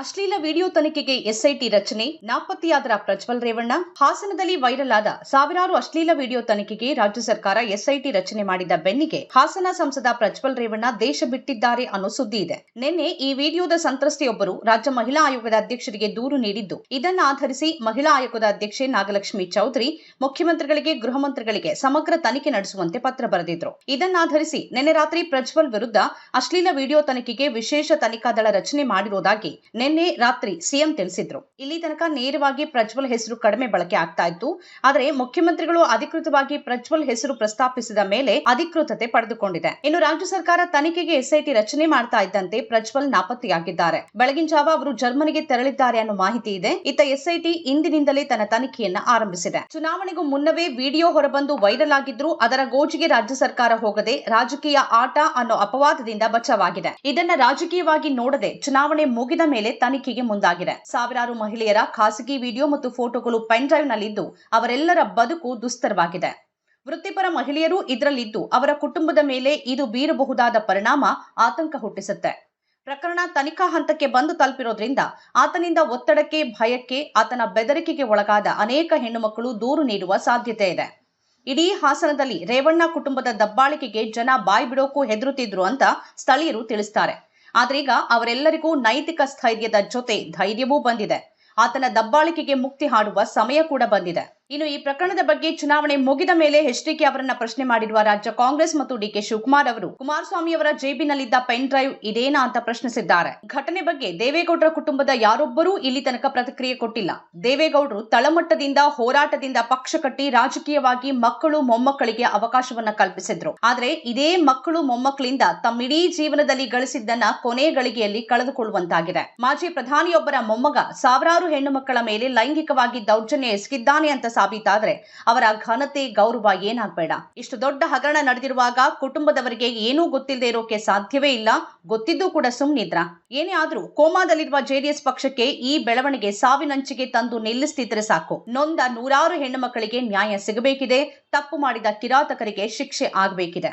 ಅಶ್ಲೀಲ ವಿಡಿಯೋ ತನಿಖೆಗೆ ಎಸ್ಐಟಿ ರಚನೆ, ನಾಪತ್ತೆಯಾದರ ಪ್ರಜ್ವಲ್ ರೇವಣ್ಣ. ಹಾಸನದಲ್ಲಿ ವೈರಲ್ ಆದ ಸಾವಿರಾರು ಅಶ್ಲೀಲ ವಿಡಿಯೋ ತನಿಖೆಗೆ ರಾಜ್ಯ ಸರ್ಕಾರ ಎಸ್ಐಟಿ ರಚನೆ ಮಾಡಿದ ಬೆನ್ನಿಗೆ ಹಾಸನ ಸಂಸದ ಪ್ರಜ್ವಲ್ ರೇವಣ್ಣ ದೇಶ ಬಿಟ್ಟಿದ್ದಾರೆ ಅನ್ನೋ ಸುದ್ದಿ ಇದೆ. ನಿನ್ನೆ ಈ ವಿಡಿಯೋದ ಸಂತ್ರಸ್ತೆಯೊಬ್ಬರು ರಾಜ್ಯ ಮಹಿಳಾ ಆಯೋಗದ ಅಧ್ಯಕ್ಷರಿಗೆ ದೂರು ನೀಡಿದ್ದು, ಇದನ್ನು ಆಧರಿಸಿ ಮಹಿಳಾ ಆಯೋಗದ ಅಧ್ಯಕ್ಷೆ ನಾಗಲಕ್ಷ್ಮಿ ಚೌಧರಿ ಮುಖ್ಯಮಂತ್ರಿಗಳಿಗೆ, ಗೃಹ ಮಂತ್ರಿಗಳಿಗೆ ಸಮಗ್ರ ತನಿಖೆ ನಡೆಸುವಂತೆ ಪತ್ರ ಬರೆದಿದ್ರು. ಇದನ್ನಾಧರಿಸಿ ನಿನ್ನೆ ರಾತ್ರಿ ಪ್ರಜ್ವಲ್ ವಿರುದ್ಧ ಅಶ್ಲೀಲ ವಿಡಿಯೋ ತನಿಖೆಗೆ ವಿಶೇಷ ತನಿಖಾ ದಳ ರಚನೆ ಮಾಡಿರುವುದಾಗಿ ನಿನ್ನೆ ರಾತ್ರಿ ಸಿಎಂ ತಿಳಿಸಿದ್ರು. ಇಲ್ಲಿ ತನಕ ನೇರವಾಗಿ ಪ್ರಜ್ವಲ್ ಹೆಸರು ಕಡಿಮೆ ಬಳಕೆ ಆಗ್ತಾ ಇತ್ತು. ಆದರೆ ಮುಖ್ಯಮಂತ್ರಿಗಳು ಅಧಿಕೃತವಾಗಿ ಪ್ರಜ್ವಲ್ ಹೆಸರು ಪ್ರಸ್ತಾಪಿಸಿದ ಮೇಲೆ ಅಧಿಕೃತತೆ ಪಡೆದುಕೊಂಡಿದೆ. ಇನ್ನು ರಾಜ್ಯ ಸರ್ಕಾರ ತನಿಖೆಗೆ ಎಸ್ಐಟಿ ರಚನೆ ಮಾಡ್ತಾ ಇದ್ದಂತೆ ಪ್ರಜ್ವಲ್ ನಾಪತ್ತೆಯಾಗಿದ್ದಾರೆ. ಬೆಳಗಿನ ಜಾವ ಅವರು ಜರ್ಮನಿಗೆ ತೆರಳಿದ್ದಾರೆ ಅನ್ನೋ ಮಾಹಿತಿ ಇದೆ. ಇತ್ತ ಎಸ್ಐಟಿ ಇಂದಿನಿಂದಲೇ ತನ್ನ ತನಿಖೆಯನ್ನ ಆರಂಭಿಸಿದೆ. ಚುನಾವಣೆಗೂ ಮುನ್ನವೇ ವಿಡಿಯೋ ಹೊರಬಂದು ವೈರಲ್ ಆಗಿದ್ರು. ಅದರ ಗೋಜಿಗೆ ರಾಜ್ಯ ಸರ್ಕಾರ ಹೋಗದೆ ರಾಜಕೀಯ ಆಟ ಅನ್ನೋ ಅಪವಾದದಿಂದ ಬಚಾವಾಗಿದೆ. ಇದನ್ನ ರಾಜಕೀಯವಾಗಿ ನೋಡದೆ ಚುನಾವಣೆ ಮುಗಿದ ಮೇಲೆ ತನಿಖೆಗೆ ಮುಂದಾಗಿದೆ. ಸಾವಿರಾರು ಮಹಿಳೆಯರ ಖಾಸಗಿ ವಿಡಿಯೋ ಮತ್ತು ಫೋಟೋಗಳು ಪೆನ್ ಡ್ರೈವ್ ನಲ್ಲಿದ್ದು ಅವರೆಲ್ಲರ ಬದುಕು ದುಸ್ತರವಾಗಿದೆ. ವೃತ್ತಿಪರ ಮಹಿಳೆಯರು ಇದರಲ್ಲಿದ್ದು ಅವರ ಕುಟುಂಬದ ಮೇಲೆ ಇದು ಬೀರಬಹುದಾದ ಪರಿಣಾಮ, ಆತಂಕ ಹುಟ್ಟಿಸುತ್ತೆ. ಪ್ರಕರಣ ತನಿಖಾ ಹಂತಕ್ಕೆ ಬಂದು ತಲುಪಿರೋದ್ರಿಂದ ಆತನಿಂದ ಒತ್ತಡಕ್ಕೆ, ಭಯಕ್ಕೆ, ಆತನ ಬೆದರಿಕೆಗೆ ಒಳಗಾದ ಅನೇಕ ಹೆಣ್ಣುಮಕ್ಕಳು ದೂರು ನೀಡುವ ಸಾಧ್ಯತೆ ಇದೆ. ಇಡೀ ಹಾಸನದಲ್ಲಿ ರೇವಣ್ಣ ಕುಟುಂಬದ ದಬ್ಬಾಳಿಕೆಗೆ ಜನ ಬಾಯ್ಬಿಡೋಕು ಹೆದರುತ್ತಿದ್ರು ಅಂತ ಸ್ಥಳೀಯರು ತಿಳಿಸ್ತಾರೆ. ಆದ್ರೀಗ ಅವರೆಲ್ಲರಿಗೂ ನೈತಿಕ ಸ್ಥೈರ್ಯದ ಜೊತೆ ಧೈರ್ಯವೂ ಬಂದಿದೆ. ಆತನ ದಬ್ಬಾಳಿಕೆಗೆ ಮುಕ್ತಿ ಹಾಡುವ ಸಮಯ ಕೂಡ ಬಂದಿದೆ. ಇನ್ನು ಈ ಪ್ರಕರಣದ ಬಗ್ಗೆ ಚುನಾವಣೆ ಮುಗಿದ ಮೇಲೆ ಎಚ್ಡಿಕೆ ಅವರನ್ನ ಪ್ರಶ್ನೆ ಮಾಡಿರುವ ರಾಜ್ಯ ಕಾಂಗ್ರೆಸ್ ಮತ್ತು ಡಿಕೆ ಶಿವಕುಮಾರ್ ಅವರು, ಕುಮಾರಸ್ವಾಮಿ ಅವರ ಜೇಬಿನಲ್ಲಿದ್ದ ಪೆನ್ ಡ್ರೈವ್ ಇದೇನಾ ಅಂತ ಪ್ರಶ್ನಿಸಿದ್ದಾರೆ. ಘಟನೆ ಬಗ್ಗೆ ದೇವೇಗೌಡರ ಕುಟುಂಬದ ಯಾರೊಬ್ಬರೂ ಇಲ್ಲಿ ತನಕ ಪ್ರತಿಕ್ರಿಯೆ ಕೊಟ್ಟಿಲ್ಲ. ದೇವೇಗೌಡರು ತಳಮಟ್ಟದಿಂದ ಹೋರಾಟದಿಂದ ಪಕ್ಷ ಕಟ್ಟಿ ರಾಜಕೀಯವಾಗಿ ಮಕ್ಕಳು ಮೊಮ್ಮಕ್ಕಳಿಗೆ ಅವಕಾಶವನ್ನ ಕಲ್ಪಿಸಿದ್ರು. ಆದ್ರೆ ಇದೇ ಮಕ್ಕಳು ಮೊಮ್ಮಕ್ಕಳಿಂದ ತಮ್ಮಿಡೀ ಜೀವನದಲ್ಲಿ ಗಳಿಸಿದ್ದನ್ನ ಕೊನೆ ಗಳಿಗೆಯಲ್ಲಿ ಕಳೆದುಕೊಳ್ಳುವಂತಾಗಿದೆ. ಮಾಜಿ ಪ್ರಧಾನಿಯೊಬ್ಬರ ಮೊಮ್ಮಗ ಸಾವಿರಾರು ಹೆಣ್ಣು ಮಕ್ಕಳ ಮೇಲೆ ಲೈಂಗಿಕವಾಗಿ ದೌರ್ಜನ್ಯ ಎಸಗಿದ್ದಾನೆ ಅಂತ ಸಾಬೀತಾದ್ರೆ ಅವರ ಘನತೆ ಗೌರವ ಏನಾಗ್ಬೇಡ. ಇಷ್ಟು ದೊಡ್ಡ ಹಗರಣ ನಡೆದಿರುವಾಗ ಕುಟುಂಬದವರಿಗೆ ಏನೂ ಗೊತ್ತಿಲ್ಲದೆ ಇರೋಕೆ ಸಾಧ್ಯವೇ ಇಲ್ಲ. ಗೊತ್ತಿದ್ದು ಕೂಡ ಸುಮ್ಮನಿದ್ರ ಏನೇ ಆದ್ರೂ ಕೋಮಾದಲ್ಲಿರುವ ಜೆಡಿಎಸ್ ಪಕ್ಷಕ್ಕೆ ಈ ಬೆಳವಣಿಗೆ ಸಾವಿನಂಚಿಗೆ ತಂದು ನಿಲ್ಲಿಸ್ತಿದ್ರೆ ಸಾಕು. ನೊಂದ ನೂರಾರು ಹೆಣ್ಣು ಮಕ್ಕಳಿಗೆ ನ್ಯಾಯ ಸಿಗಬೇಕಿದೆ. ತಪ್ಪು ಮಾಡಿದ ಕಿರಾತಕರಿಗೆ ಶಿಕ್ಷೆ ಆಗಬೇಕಿದೆ.